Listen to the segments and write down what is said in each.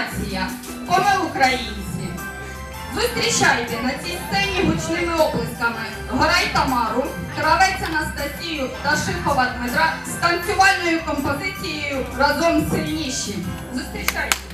нація, Оме українці! Зустрічайте на цій сцені гучними оплесками Горай Тамару, Кравець Анастасію та Шихова Дмитра з танцювальною композицією разом сильніші. Зустрічайте!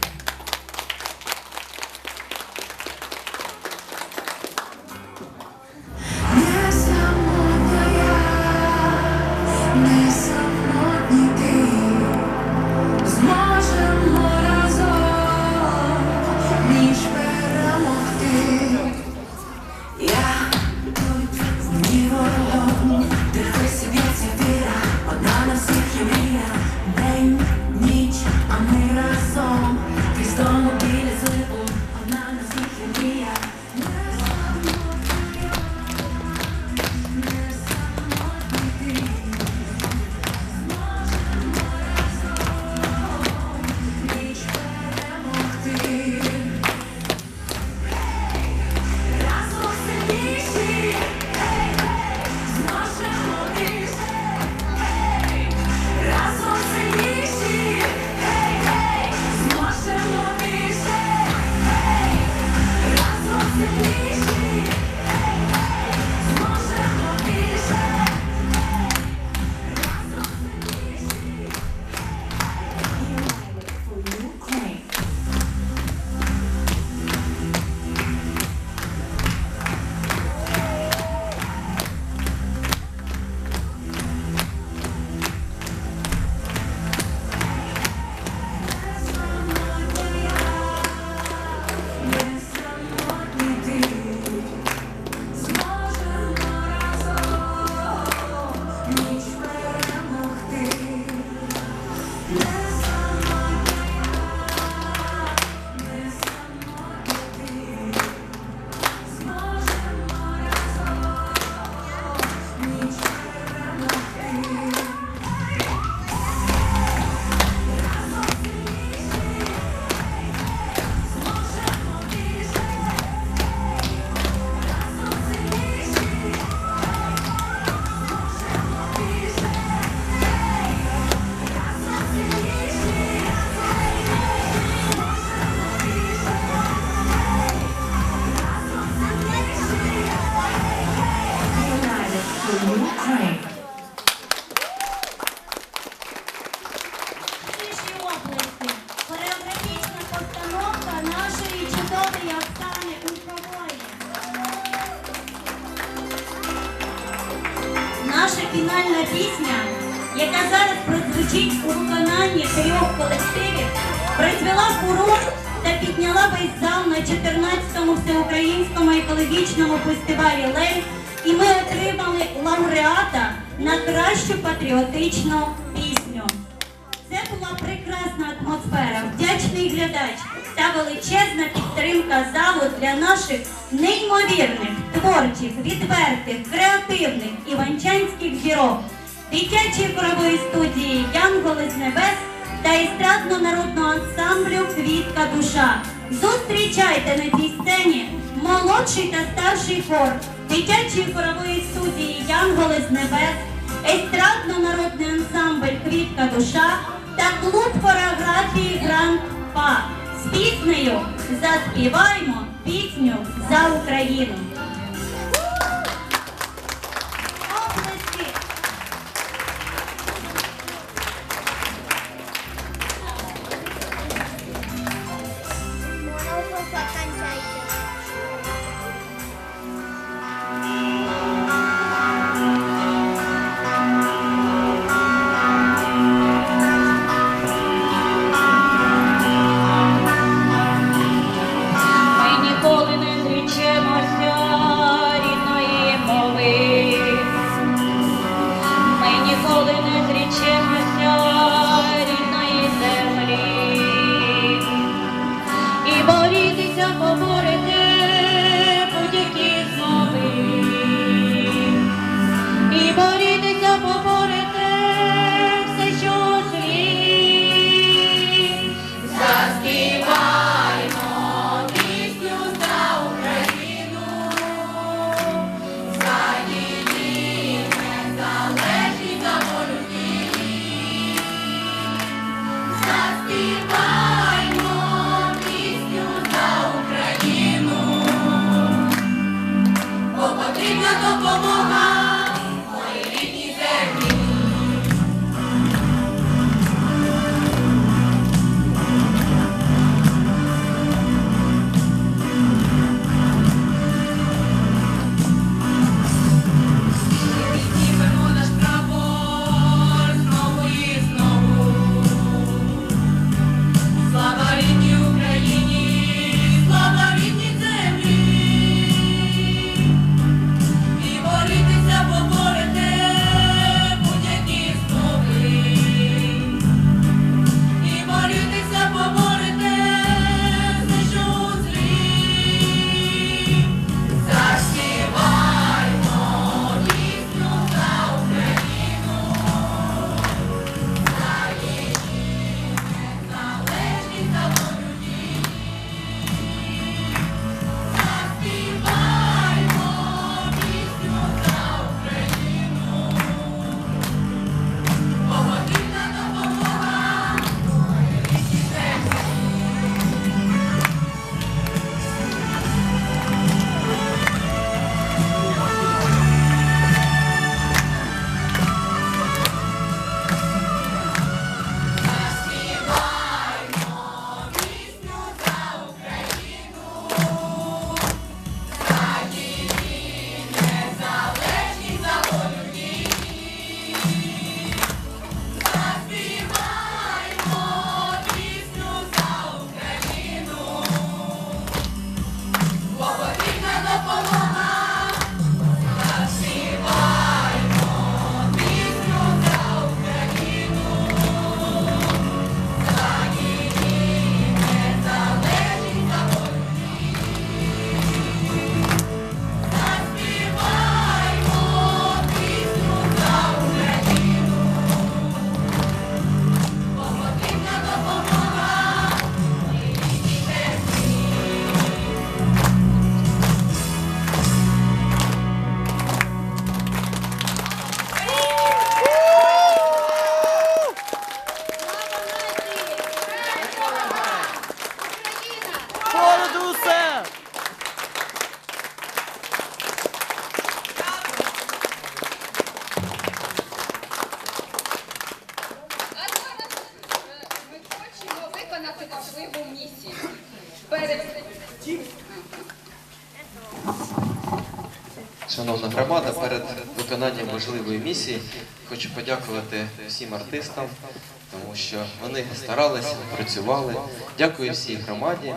На кращу патріотичну пісню. Це була прекрасна атмосфера, вдячний глядач та величезна підтримка залу для наших неймовірних, творчих, відвертих, креативних іванчанських зірок, дитячої хорової студії Янголи з небес та естрадно-народного ансамблю Квітка душа. Зустрічайте на цій сцені молодший та старший хор дитячої хорової студії Янголи з небес, естрадно-народний ансамбль Квітка душа та клуб хореографії Гранд Па з піснею Заспіваймо пісню за Україну. Виконанням важливої місії хочу подякувати всім артистам, тому що вони старалися, працювали. Дякую всій громаді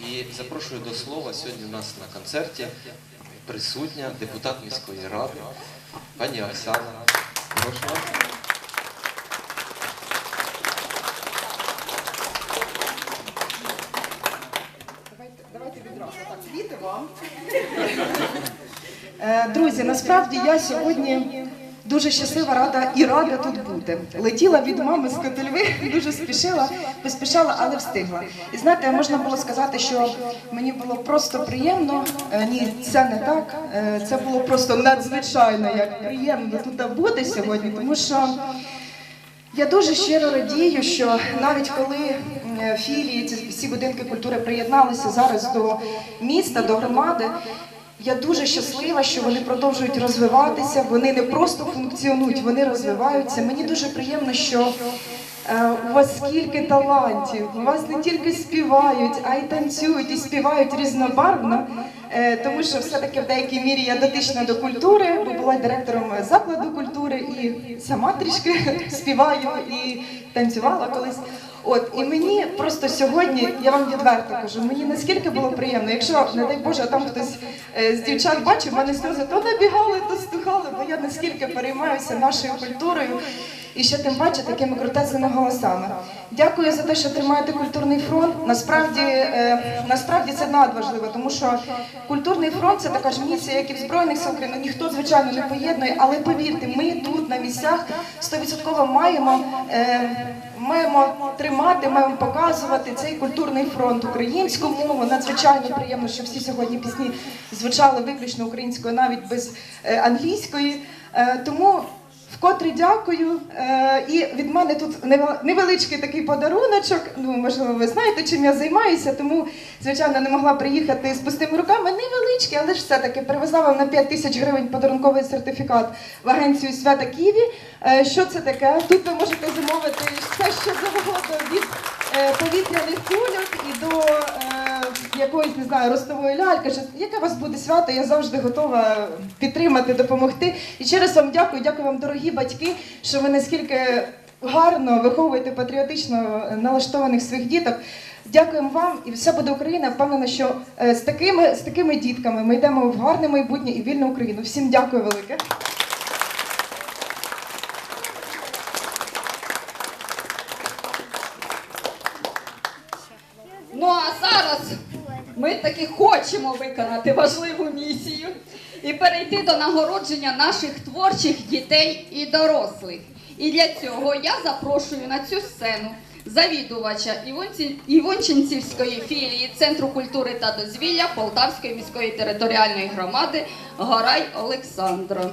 і запрошую до слова сьогодні у нас на концерті присутня депутат міської ради, пані Оксана. Прошу вас. Давайте відразу так. Квіти вам. Е, Друзі, насправді я сьогодні дуже щаслива рада і рада тут бути. Летіла від мами з Котельви, дуже спішила, поспішала, але встигла. І знаєте, можна було сказати, що мені було просто приємно. Е, Ні, це не так. Е, Це було просто надзвичайно як приємно тут бути сьогодні, тому що. Я дуже щиро радію, що навіть коли філії, всі будинки культури приєдналися зараз до міста, до громади. Я дуже щаслива, що вони продовжують розвиватися. Вони не просто функціонують, вони розвиваються. Мені дуже приємно, що е, у вас скільки талантів. У вас не тільки співають, а й танцюють і співають різнобарвно. Е, Тому що все-таки в деякій мірі я дотична до культури, бо була директором закладу культури і сама трішки співаю і танцювала колись. От і мені просто сьогодні, я вам відверто кажу, мені наскільки було приємно. Якщо, не дай Боже, там хтось е, з дівчат бачив, мене сльози то набігали, то стухали, бо я наскільки переймаюся нашою культурою. І ще тим паче такими крутезними голосами. Дякую за те, що тримаєте культурний фронт. Насправді, е, насправді це надважливо, тому що культурний фронт це така ж місія, як і в Збройних сил України. Ніхто, звичайно, не поєднує, але повірте, ми тут на місцях 100% маємо, е, маємо тримати, маємо показувати цей культурний фронт українську мову. Надзвичайно приємно, що всі сьогодні пісні звучали виключно українською, навіть без е, англійської. Тому Вкотре дякую. Е, і від мене тут невеличкий такий подаруночок. Ну, можливо, ви знаєте, чим я займаюся, тому, звичайно, не могла приїхати з пустими руками. Невеличкий, але ж все-таки привезла вам на 5 тисяч гривень подарунковий сертифікат в агенцію Свята Києві. Е, що це таке? Тут ви можете замовити все, що завгодно від е, повітряних кульок і до якоїсь, не знаю, ростової ляльки. Що, яке у вас буде свято, я завжди готова підтримати, допомогти. І ще раз вам дякую, дякую вам, дорогі батьки, що ви наскільки гарно виховуєте патріотично налаштованих своїх діток. Дякуємо вам і все буде Україна. Впевнена, що е, з такими, з такими дітками ми йдемо в гарне майбутнє і вільну Україну. Всім дякую велике. Ну а зараз ми таки хочемо виконати важливу місію і перейти до нагородження наших творчих дітей і дорослих. І для цього я запрошую на цю сцену завідувача Івончинцівської філії Центру культури та дозвілля Полтавської міської територіальної громади Горай Олександра.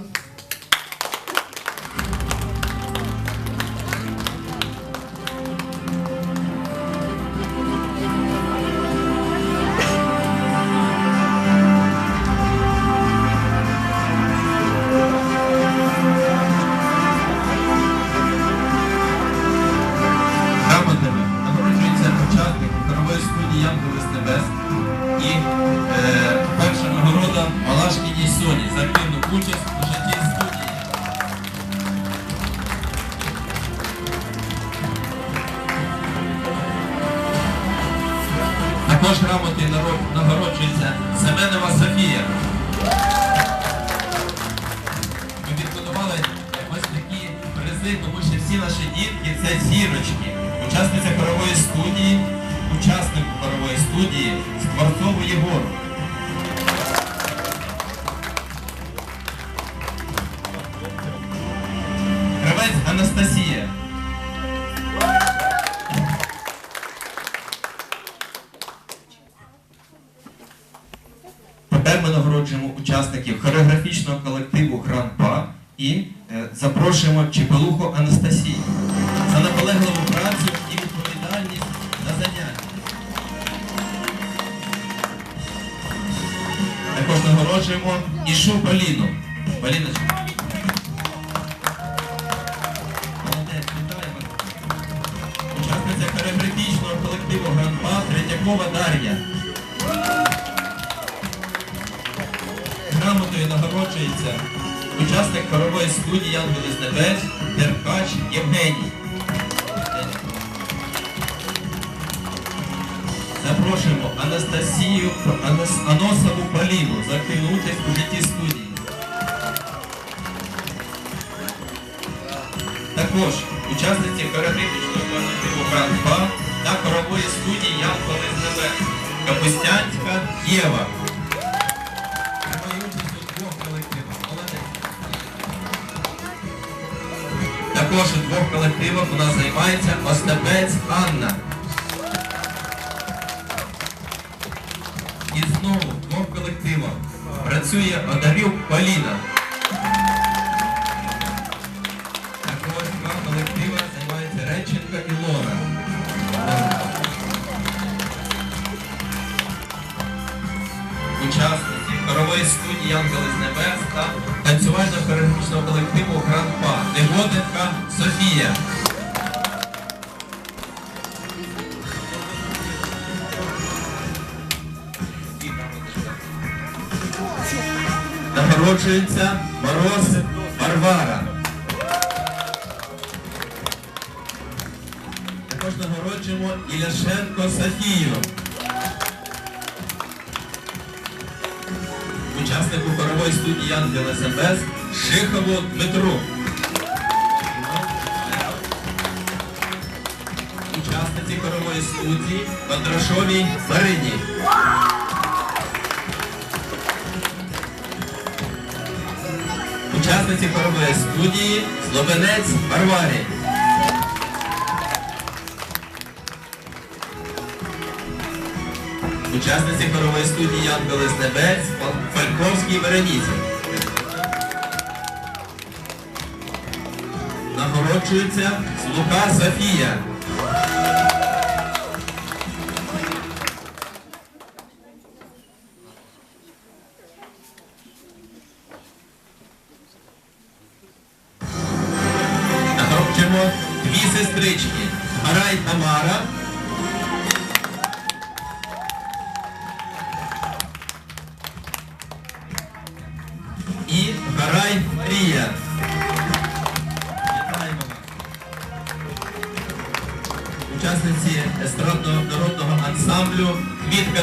Наші дітки це зірочки. Учасниця хорової студії, учасник хорової студії Скворцову Єгору. Кравець Анастасія. Тепер ми нагороджуємо учасників хореографічного колективу Гран-Па і е, запрошуємо Чепелуху Нагороджуємо Ішу Поліну. Поліночка. Учасниця хореографічного колективу Гран-Па Третьякова Дар'я. Грамотою нагороджується учасник хорової студії з небес Деркач Євгеній. Запрошуємо Анастасію та хорової студії Янголи з небес Капустянська Єва. Також у двох колективах у нас займається Остапець Анна. І знову в двох колективах працює Одарюк Поліна. Хорової студії з небес та танцювально-хореографічного колективу Гранд Па Негоденка Софія. Нагороджується Мороз Варвара. Також нагороджуємо Іляшенко Софію. Учаснику хорової студії Ангела СМС Шихову Дмитру. Учасниці хорової студії Кондрашовій Марині. Учасниці хорової студії Слобенець Варварі. Учасниці хорової студії Янголи з Небець Фальковській Вероніці. Нагороджується Слука Софія.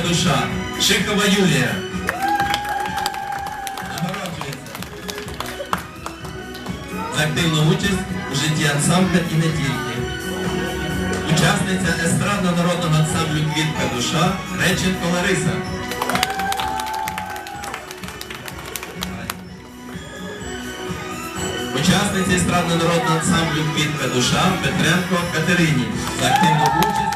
Душа Шикова Юлія. Нагороджується. Активну участь у житті ансамбля і не тільки. Учасниця естрадно народного ансамблю Квітка душа Реченко Лариса. Учасниці естрадно-народного ансамблю Квітка душа Петренко Катерині за активну участь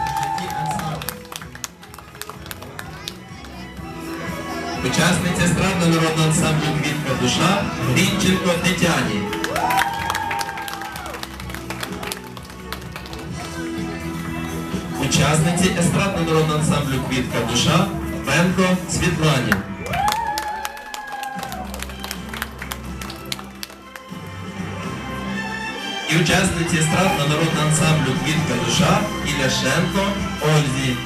Учасниця естрадно-народного ансамблю Квітка душа Грінченко Тетяні. Учасниці естрадно-народного ансамблю Квітка душа Пенко Світлані. і учасниці естрадно народного ансамблю Квітка душа Іляшенко Ользі.